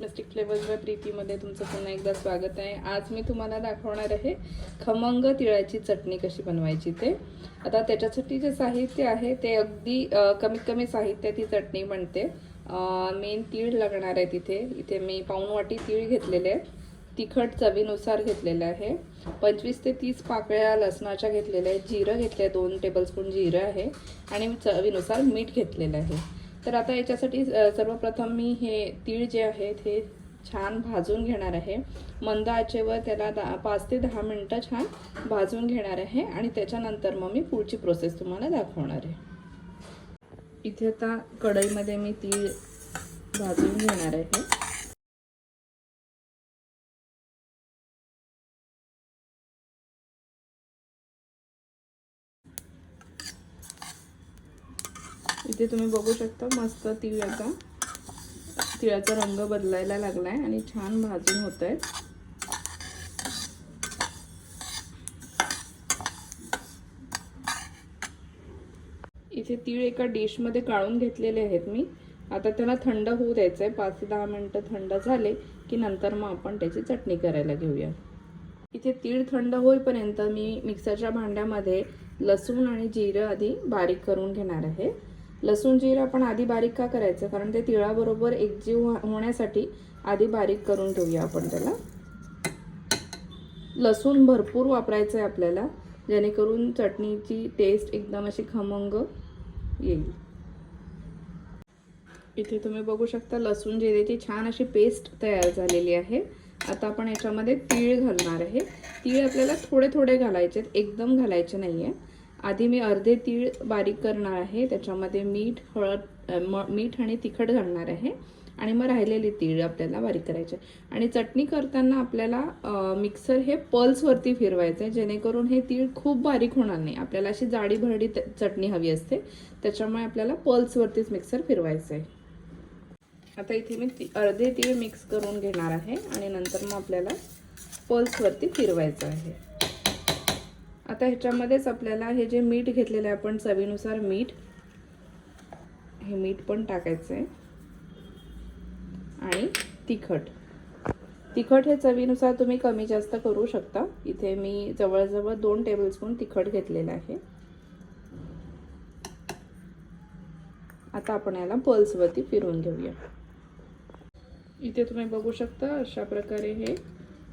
Mistake flavours bye प्रीतीमध्ये तुमचं पुन्हा एकदा स्वागत आहे. आज मी तुम्हाला दाखवणार आहे खमंग तिळाची चटणी कशी बनवायची ते. आता त्याच्यासाठी जे साहित्य आहे ते अगदी कमीत कमी साहित्य ती चटणी बनते. मेन तीळ लागणार आहे तिथे. इथे मी पाऊण वाटी तीळ घेतलेले आहेत. तिखट चवीनुसार घेतलेलं आहे. पंचवीस ते तीस पाकळ्या लसणाच्या घेतलेल्या आहेत. जिरं घेतलं आहे दोन टेबलस्पून जिरं आहे. आणि चवीनुसार मीठ घेतलेलं आहे. तर आता याच्यासाठी सर्वप्रथम मी हे तीळ जे आहेत हे छान भाजून घेणार आहे. मंद आचेवर त्याला दहा पाच ते दहा मिनटं छान भाजून घेणार आहे आणि त्याच्यानंतर मग मी पुढची प्रोसेस तुम्हाला दाखवणार आहे. इथे आता कढईमध्ये मी तीळ भाजून घेणार आहे. इथे तुम्ही बघू शकता मस्त तीळ आता. तिळाचा रंग बदलायला लागलाय आणि छान भाजून होत आहेत इथे तीळ एका डिशमध्ये काढून घेतलेले आहेत मी. आता त्याला थंड होऊ द्यायचं आहे पाच ते दहा मिनटं थंड झाले की नंतर मग आपण त्याची चटणी करायला घेऊया. इथे तीळ थंड होईपर्यंत मी मिक्सरच्या भांड्यामध्ये लसूण आणि जिरं आधी बारीक करून घेणार आहे. लसूण जिरं आपण आधी बारीक का करायचं? कारण ते तिळाबरोबर एकजीव हो-, होण्यासाठी आधी बारीक करून ठेवूया आपण त्याला. लसूण भरपूर वापरायचं आहे आपल्याला जेणेकरून चटणीची टेस्ट एकदम अशी खमंग येईल. इथे तुम्ही बघू शकता लसूण जिरेची छान अशी पेस्ट तयार झालेली आहे. आता आपण याच्यामध्ये तीळ घालणार आहे. तीळ आपल्याला थोडे थोडे घालायचे आहेत एकदम घालायचे नाही आहे आधी मी अर्धे तीळ बारीक करणार आहे त्याच्यामध्ये मीठ हळद म मीठ आणि तिखट घालणार आहे आणि मग राहिलेली तीळ आपल्याला बारीक करायचे आणि चटणी करताना आपल्याला मिक्सर हे पल्सवरती फिरवायचं आहे जेणेकरून हे तीळ खूप बारीक होणार नाही. आपल्याला अशी जाडी भरडी त- चटणी हवी असते त्याच्यामुळे आपल्याला पल्सवरतीच मिक्सर फिरवायचं आहे. आता इथे मी ती अर्धे तीळ मिक्स करून घेणार आहे आणि नंतर मग आपल्याला पल्सवरती फिरवायचं आहे. आता ह्याच्यामध्येच आपल्याला हे जे मीठ घेतलेलं आहे आपण चवीनुसार मीठ हे मीठ पण टाकायचं आहे. आणि तिखट. तिखट हे चवीनुसार तुम्ही कमी जास्त करू शकता. इथे मी जवळजवळ दोन टेबलस्पून तिखट घेतलेलं आहे. आता आपण याला पल्सवरती फिरवून घेऊया. इथे तुम्ही बघू शकता अशा प्रकारे हे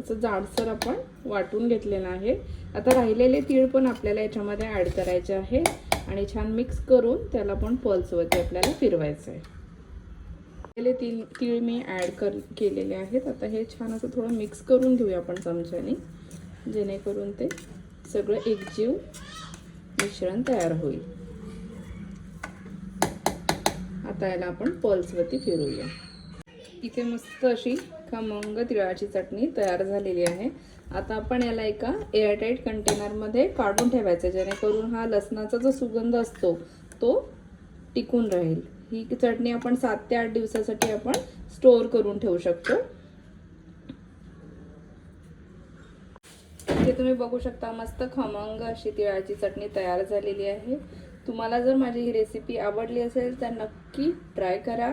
असं जाडसर आपण वाटून घेतलेलं आहे. आता राहिलेले तीळ पण आपल्याला याच्यामध्ये ॲड करायचे आहे. आणि छान मिक्स करून त्याला पण पल्सवरती आपल्याला फिरवायचं आहे. राहिलेले तीळ तीळ मी ॲड कर केलेले आहेत. आता हे छान असं थोडं मिक्स करून घेऊया आपण चमच्याने. जेणेकरून ते सगळं एकजीव मिश्रण तयार होईल. आता याला आपण पल्सवरती फिरूया इथे मस्त अशी खमंग तिळाची चटणी तयार झालेली आहे. आता आपण याला एका एअरटाईट कंटेनरमध्ये काढून ठेवायचं जेणेकरून हा लसणाचा जो सुगंध असतो तो टिकून राहील. ही चटणी आपण सात ते आठ दिवसासाठी आपण स्टोअर करून ठेवू शकतो. इथे तुम्ही बघू शकता मस्त खमंग अशी तिळाची चटणी तयार झालेली आहे. तुम्हाला जर माझी ही रेसिपी आवडली असेल तर नक्की ट्राय करा.